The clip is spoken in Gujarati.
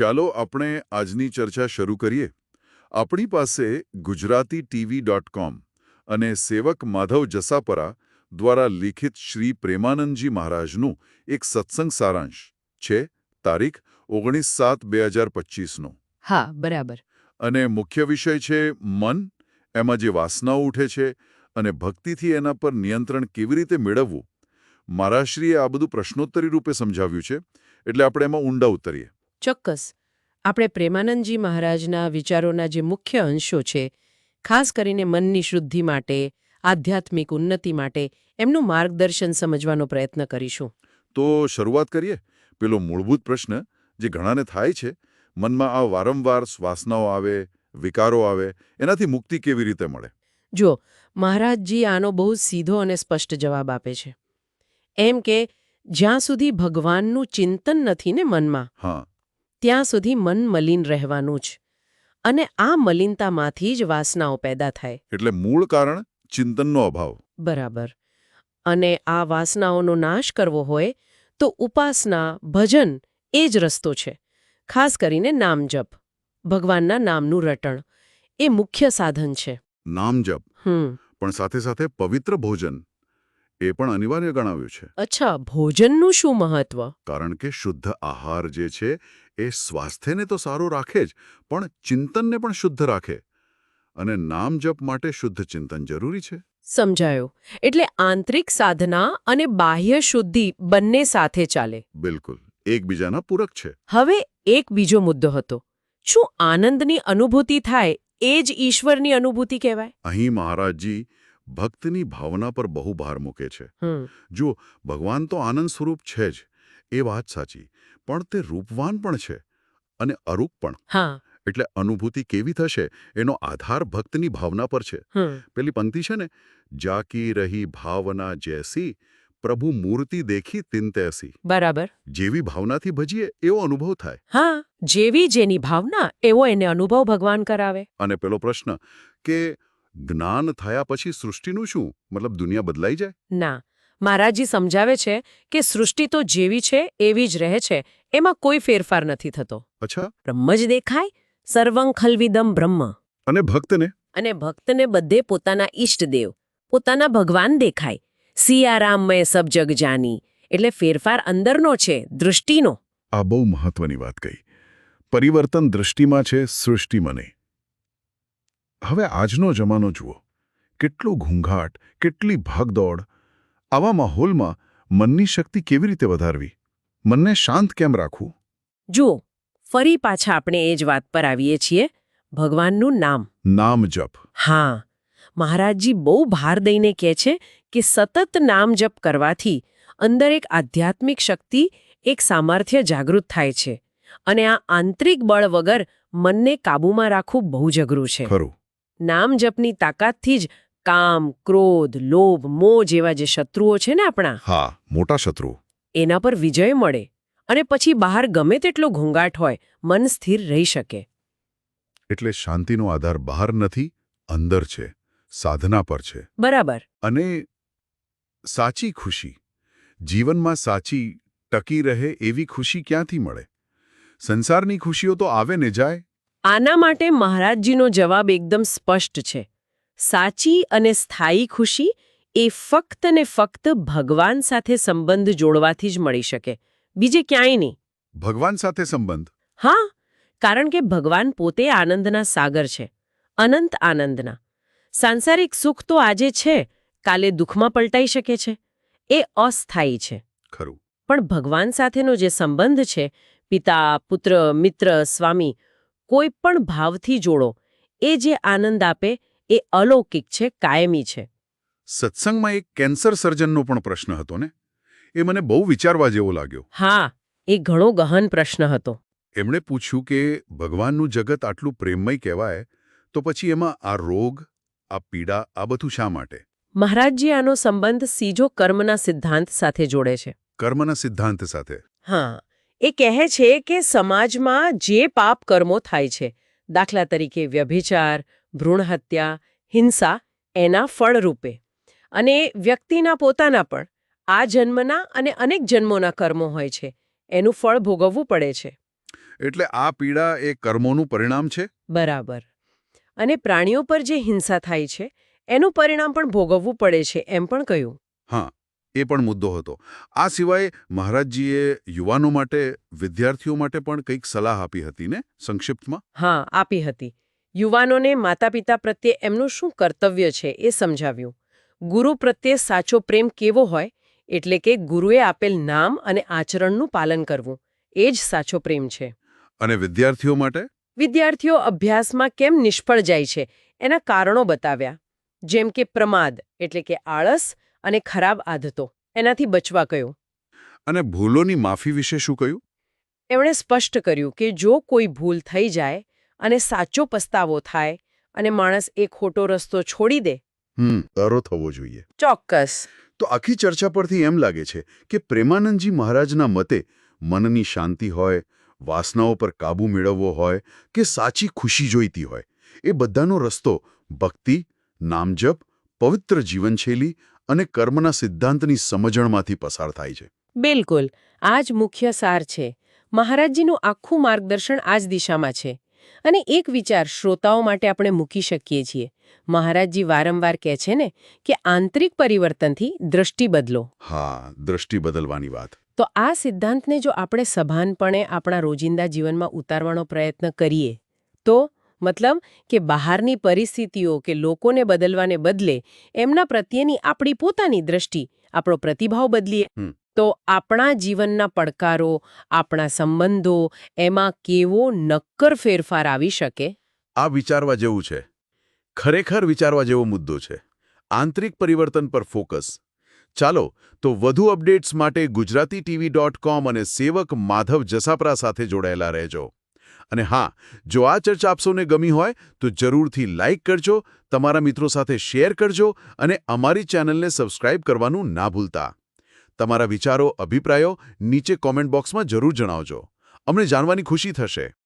ચાલો આપણે આજની ચર્ચા શરૂ કરીએ. આપણી પાસે ગુજરાતી ટીવી ડોટ કોમ અને સેવક માધવ જસાપરા દ્વારા લિખિત શ્રી પ્રેમાનંદજી મહારાજનું એક સત્સંગ સારાંશ છે તારીખ ઓગણીસ સાત બે હજાર પચીસનો. હા બરાબર. અને મુખ્ય વિષય છે મન એમાં જે વાસનાઓ ઉઠે છે અને ભક્તિથી એના પર નિયંત્રણ કેવી રીતે મેળવવું. મહારાશ્રીએ આ બધું પ્રશ્નોત્તરી રૂપે સમજાવ્યું છે એટલે આપણે એમાં ઊંડા ઉતરીએ. ચોક્કસ. આપણે પ્રેમાનંદજી મહારાજના વિચારોના જે મુખ્ય અંશો છે ખાસ કરીને મનની શુદ્ધિ માટે આધ્યાત્મિક ઉન્નતિ માટે એમનું માર્ગદર્શન સમજવાનો પ્રયત્ન કરીશું. તો શરૂઆત કરીએ? પેલો મૂળભૂત પ્રશ્ન જે ઘણાને થાય છે મનમાં આ વારંવાર શ્વાસનાઓ આવે વિકારો આવે એનાથી મુક્તિ કેવી રીતે મળે? જો મહારાજજી આનો બહુ સીધો અને સ્પષ્ટ જવાબ આપે છે. એમ કે જ્યાં સુધી ભગવાનનું ચિંતન નથી ને મનમાં હા. ત્યાં સુધી મન મલિન રહેવાનું જ. અને આ મલિનતામાંથી જ વાસનાઓ પેદા થાય. એટલે મૂળ કારણ ચિંતનનો અભાવ. બરાબર. અને આ વાસનાઓનો નાશ કરવો હોય તો ઉપાસના ભજન એ જ રસ્તો છે. ખાસ કરીને નામ જપ ભગવાનના નામનું રટણ એ મુખ્ય સાધન છે. નામ જપ હમ. પણ સાથે સાથે પવિત્ર ભોજન. એ પણ અનિવાર્ય ગણાવ્યું છે. અચ્છા ભોજનનું શું મહત્વ? કારણ કે શુદ્ધ આહાર જે છે એ સ્વાસ્થ્યને તો સારું રાખે જ પણ ચિંતનને પણ શુદ્ધ રાખે. અને નામ જપ માટે શુદ્ધ ચિંતન જરૂરી છે. સમજાયો. એટલે આંતરિક સાધના અને બાહ્ય શુદ્ધિ બંને સાથે ચાલે. બિલકુલ. એકબીજાના પૂરક છે. હવે એક બીજો મુદ્દો હતો. શું આનંદની અનુભૂતિ થાય એ જ ઈશ્વરની અનુભૂતિ કહેવાય? અહીં મહારાજજી ભક્તની ભાવના પર બહુ ભાર મૂકે છે. જો ભગવાન તો આનંદ સ્વરૂપ છે જ એ વાત સાચી પણ તે રૂપવાન પણ છે અને અરૂપ પણ. એટલે અનુભૂતિ કેવી થશે એનો આધાર ભક્તની ભાવના પર છે. પેલી પંક્તિ છે ને જાકી રહી ભાવના જૈસી પ્રભુ મૂર્તિ દેખી તિંતેસી બરાબર. જેવી ભાવનાથી ભજીએ એવો અનુભવ થાય. હા જેવી જેની ભાવના એવો એને અનુભવ ભગવાન કરાવે. અને પેલો પ્રશ્ન કે જ્ઞાન થયા પછી સૃષ્ટિનું શું? મતલબ દુનિયા બદલાઈ જાય? ના. મહારાજજી સમજાવે છે કે સૃષ્ટિ તો જેવી છે એવી જ રહે છે. એમાં કોઈ ફેરફાર નથી થતો. અચ્છા. બ્રહ્મ જ દેખાય સર્વં ખલવિદમ બ્રહ્મ. અને ભક્તને? અને ભક્તને બધે પોતાના ઈષ્ટદેવ પોતાના ભગવાન દેખાય. સિયારામ મેં સબ જગ જાની. એટલે ફેરફાર અંદરનો છે દૃષ્ટિનો. આ બહુ મહત્વની વાત કહી. પરિવર્તન દૃષ્ટિમાં છે સૃષ્ટિ મને હવે આજનો જમાનો જુઓ. કેટલો ઘૂંઘાટ કેટલી ભાગદોડ. આવા માહોલમાં મનની શક્તિ કેવી રીતે વધારવી? મનને શાંત કેમ રાખવું? જુઓ ફરી પાછા આપણે એ જ વાત પર આવીએ છીએ ભગવાનનું નામ. નામ જપ. હા મહારાજજી બહુ ભાર દઈને કહે છે કે સતત નામ જપ કરવાથી અંદર એક આધ્યાત્મિક શક્તિ એક સામર્થ્ય જાગૃત થાય છે. અને આ આંતરિક બળ વગર મનને કાબૂમાં રાખવું બહુ જ અઘરું છે. ખરું. નામ જપની તાકાતથી જ કામ ક્રોધ લોભ મોહ જેવા જે શત્રુઓ છે ને આપણા હા મોટા શત્રુ એના પર વિજય મળે અને પછી બહાર ગમે તેટલો ઘોંઘાટ હોય મન સ્થિર રહી શકે. એટલે શાંતિનો આધાર બહાર નથી અંદર છે સાધના પર છે. બરાબર. અને સાચી ખુશી. જીવનમાં સાચી ટકી રહે એવી ખુશી ક્યાંથી મળે? સંસારની ખુશીઓ તો આવે ને જાય આના માટે મહારાજજીનો જવાબ એકદમ સ્પષ્ટ છે. સાચી અને સ્થાયી ખુશી એ ફક્ત ને ફક્ત ભગવાન સાથે સંબંધ જોડવાથી જ મળી શકે. બીજે ક્યાંય નહીં. ભગવાન સાથે સંબંધ? હા કારણ કે ભગવાન પોતે આનંદના સાગર છે અનંત આનંદના. સાંસારિક સુખ તો આજે છે કાલે દુઃખમાં પલટાઈ શકે છે. એ અસ્થાયી છે. ખરું. પણ ભગવાન સાથેનો જે સંબંધ છે પિતા પુત્ર મિત્ર સ્વામી કોઈ પણ ભાવથી જોડો એ જે આનંદ આપે એ અલૌકિક છે કાયમી છે. સત્સંગમાં એક કેન્સર સર્જનનો પણ પ્રશ્ન હતો ને? એ મને બહુ વિચારવા જેવો લાગ્યો. હા એ ઘણો ગહન પ્રશ્ન હતો. એમણે પૂછ્યું કે ભગવાનનું જગત આટલું પ્રેમમય કહેવાય તો પછી એમાં આ રોગ આ પીડા આ બધું શા માટે? મહારાજજી આનો સંબંધ સીજો કર્મના સિદ્ધાંત સાથે જોડે છે. કર્મના સિદ્ધાંત સાથે? હા એ કહે છે કે સમાજમાં જે પાપ કર્મો થાય છે દાખલા તરીકે વ્યભિચાર ભ્રૂણ હત્યા હિંસા એના ફળરૂપે. અને વ્યક્તિના પોતાના પણ આ જન્મના અને અનેક જન્મોના કર્મો હોય છે એનું ફળ ભોગવવું પડે છે. એટલે આ પીડા એ કર્મોનું પરિણામ છે? બરાબર. અને પ્રાણીઓ પર જે હિંસા થાય છે એનું પરિણામ પણ ભોગવવું પડે છે એમ પણ કહ્યું. હા. એ પણ મુદ્દો હતો. આ સિવાય મહારાજજીએ યુવાનો માટે વિદ્યાર્થીઓ માટે પણ કંઈક સલાહ આપી હતી ને સંક્ષિપ્તમાં? હા આપી હતી. યુવાનોને માતા પિતા પ્રત્યે એમનું શું કર્તવ્ય છે એ સમજાવ્યું. ગુરુ પ્રત્યે સાચો પ્રેમ કેવો હોય એટલે કે ગુરુએ આપેલ નામ અને આચરણનું પાલન કરવું એ જ સાચો પ્રેમ છે. અને વિદ્યાર્થીઓ માટે? વિદ્યાર્થીઓ અભ્યાસમાં કેમ નિષ્ફળ જાય છે એના કારણો બતાવ્યા. જેમ કે પ્રમાદ એટલે કે આળસ અને ખરાબ આદતો એનાથી બચવા કહ્યું અને ભૂલોની માફી વિશે શું કહ્યું? એમણે સ્પષ્ટ કર્યું કે જો કોઈ ભૂલ થઈ જાય અને સાચો પસ્તાવો થાય અને માણસ એ ખોટો રસ્તો છોડી દે તારો થવો જોઈએ. ચોક્કસ. તો આખી ચર્ચા પરથી એમ લાગે છે કે પ્રેમાનંદજી મહારાજના મતે મનની શાંતિ હોય વાસનાઓ પર કાબૂ મેળવવો હોય કે સાચી ખુશી જોઈતી હોય એ બધાનો રસ્તો ભક્તિ નામજપ પવિત્ર જીવનશૈલી અને કર્મના સિદ્ધાંતની સમજણમાંથી પસાર થાય છે. બિલકુલ. આ જ મુખ્ય સાર છે. મહારાજજીનું આખું માર્ગદર્શન આ જ દિશામાં છે. અને એક વિચાર શ્રોતાઓ માટે આપણે મૂકી શકીએ છીએ. મહારાજજી વારંવાર કહે છે ને કે આંતરિક પરિવર્તનથી દ્રષ્ટિ બદલો. હા દ્રષ્ટિ બદલવાની વાત. તો આ સિદ્ધાંતને જો આપણે સભાનપણે આપણા રોજિંદા જીવનમાં ઉતારવાનો પ્રયત્ન કરીએ તો મતલબ કે બહારની પરિસ્થિતિઓ કે લોકોને બદલવાને બદલે એમના પ્રત્યેની આપણી પોતાની દ્રષ્ટિ આપણો પ્રતિભાવ બદલીએ. તો આપણા જીવનના પડકારો આપણા સંબંધો એમાં કેવો નક્કર ફેરફાર આવી શકે? આ વિચારવા જેવું છે. ખરેખર વિચારવા જેવો મુદ્દો છે. આંતરિક પરિવર્તન પર ફોકસ. ચાલો તો વધુ અપડેટ્સ માટે ગુજરાતી ટીવી ડોટ કોમ અને સેવક માધવ જસાપરા સાથે જોડાયેલા રહેજો. અને હા, જો આ ચર્ચા આપ સૌને ગમી હોય, તો જરૂરથી લાઇક કરજો, તમારા મિત્રો સાથે શેર કરજો અને અમારી ચેનલને સબસ્ક્રાઇબ કરવાનું ના ભૂલતા. તમારા વિચારો, અભિપ્રાયો નીચે કોમેન્ટ બોક્સમાં જરૂર જણાવજો. અમને જાણવાની ખુશી થશે.